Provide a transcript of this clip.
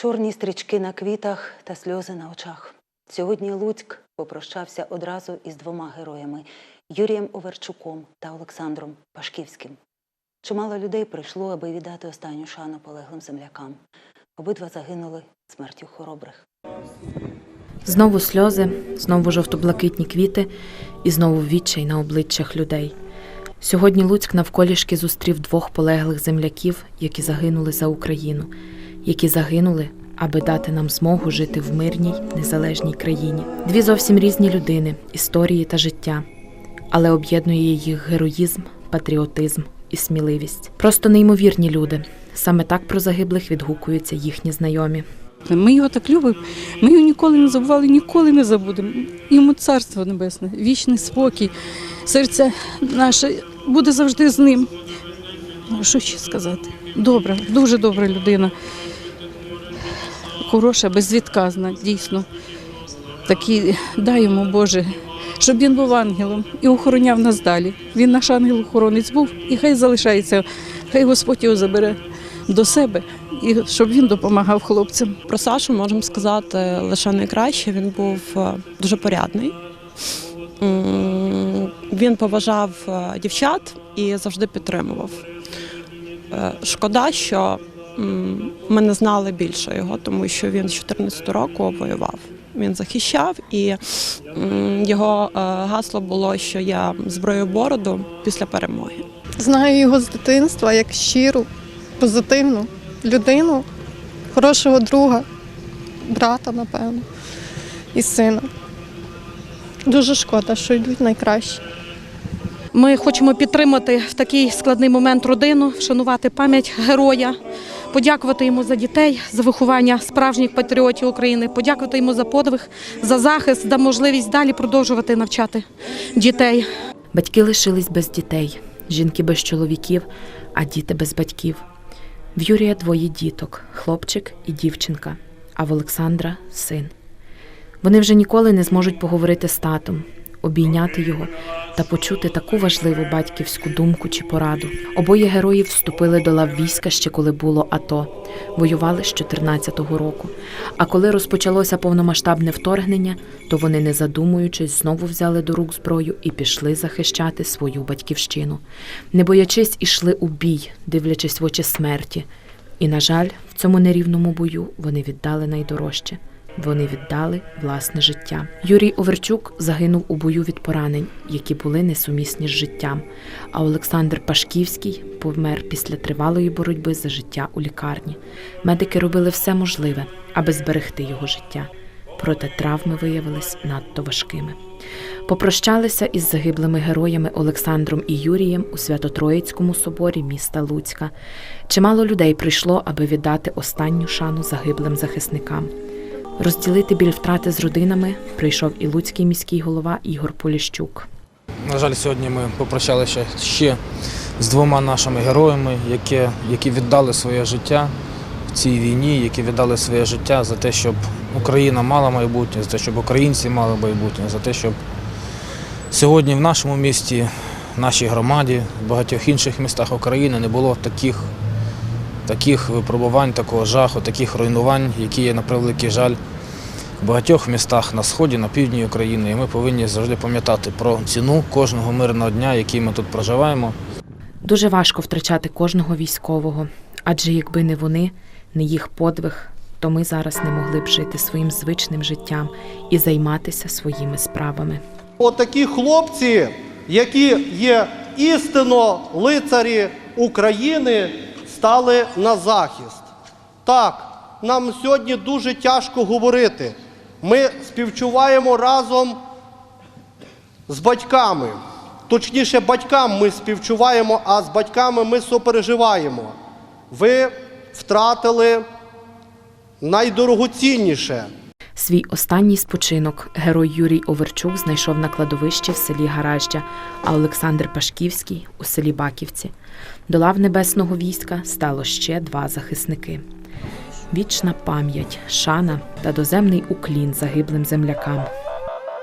Чорні стрічки на квітах та сльози на очах. Сьогодні Луцьк попрощався одразу із двома героями Юрієм Оверчуком та Олександром Пашківським. Чимало людей прийшло, аби віддати останню шану полеглим землякам. Обидва загинули смертю хоробрих. Знову сльози, знову жовто-блакитні квіти і знову відчай на обличчях людей. Сьогодні Луцьк навколішки зустрів двох полеглих земляків, які загинули за Україну, які загинули, аби дати нам змогу жити в мирній, незалежній країні. Дві зовсім різні людини, історії та життя, але об'єднує їх героїзм, патріотизм і сміливість. Просто неймовірні люди. Саме так про загиблих відгукуються їхні знайомі. Ми його так любимо, ми його ніколи не забували, ніколи не забудемо. Йому царство небесне, вічний спокій, серце наше буде завжди з ним. Ну, Що ще сказати? Добра, дуже добра людина. Хороша, безвідказна, дійсно. Такий, дай йому Боже, щоб він був ангелом і охороняв нас далі. Він наш ангел-охоронець був, і хай залишається, хай Господь його забере до себе, і щоб він допомагав хлопцям. Про Сашу можемо сказати лише найкраще. Він був е, дуже порядний. Він поважав е, дівчат і завжди підтримував. Е, Шкода, що ми не знали більше його, тому що він з 14 року воював. Він захищав, і його е, гасло було, що я зброю бороду після перемоги. Знаю його з дитинства як щиру, позитивну людину, хорошого друга, брата, напевно, і сина. Дуже шкода, що йдуть найкраще. Ми хочемо підтримати в такий складний момент родину, вшанувати пам'ять героя, подякувати йому за дітей, за виховання справжніх патріотів України, подякувати йому за подвиг, за захист, за можливість далі продовжувати навчати дітей. Батьки лишились без дітей, жінки без чоловіків, а діти без батьків. В Юрія двоє діток хлопчик і дівчинка, а в Олександра син. Вони вже ніколи не зможуть поговорити з татом, обійняти його та почути таку важливу батьківську думку чи пораду. Обоє героїв вступили до лав війська ще коли було АТО, воювали з 14-го року. А коли розпочалося повномасштабне вторгнення, то вони, не задумуючись, знову взяли до рук зброю і пішли захищати свою батьківщину. Не боячись, ішли у бій, дивлячись в очі смерті. І, на жаль, в цьому нерівному бою вони віддали найдорожче. Вони віддали власне життя. Юрій Оверчук загинув у бою від поранень, які були несумісні з життям. А Олександр Пашківський помер після тривалої боротьби за життя у лікарні. Медики робили все можливе, аби зберегти його життя. Проте травми виявились надто важкими. Попрощалися із загиблими героями Олександром і Юрієм у Свято-Троїцькому соборі міста Луцька. Чимало людей прийшло, аби віддати останню шану загиблим захисникам. Розділити біль втрати з родинами прийшов і луцький міський голова Ігор Поліщук. На жаль, сьогодні ми попрощалися ще з двома нашими героями, які, які віддали своє життя в цій війні, які віддали своє життя за те, щоб Україна мала майбутнє, за те, щоб українці мали майбутнє, за те, щоб сьогодні в нашому місті, в нашій громаді, в багатьох інших містах України не було таких, таких випробувань, такого жаху, таких руйнувань, які є на превеликий жаль в багатьох містах на сході, на півдні України. І ми повинні завжди пам'ятати про ціну кожного мирного дня, який ми тут проживаємо. Дуже важко втрачати кожного військового, адже якби не вони, не їх подвиг, то ми зараз не могли б жити своїм звичним життям і займатися своїми справами. Отакі хлопці, які є істинно лицарі України, стали на захист. Так, нам сьогодні дуже тяжко говорити. Ми співчуваємо разом з батьками. Точніше, батькам ми співчуваємо, а з батьками ми сопереживаємо. Ви втратили найдорогоцінніше. Свій останній спочинок герой Юрій Оверчук знайшов на кладовищі в селі Гараждя, а Олександр Пашківський у селі Баківці. До лав небесного війська стало ще два захисники. Вічна пам'ять, шана та доземний уклін загиблим землякам.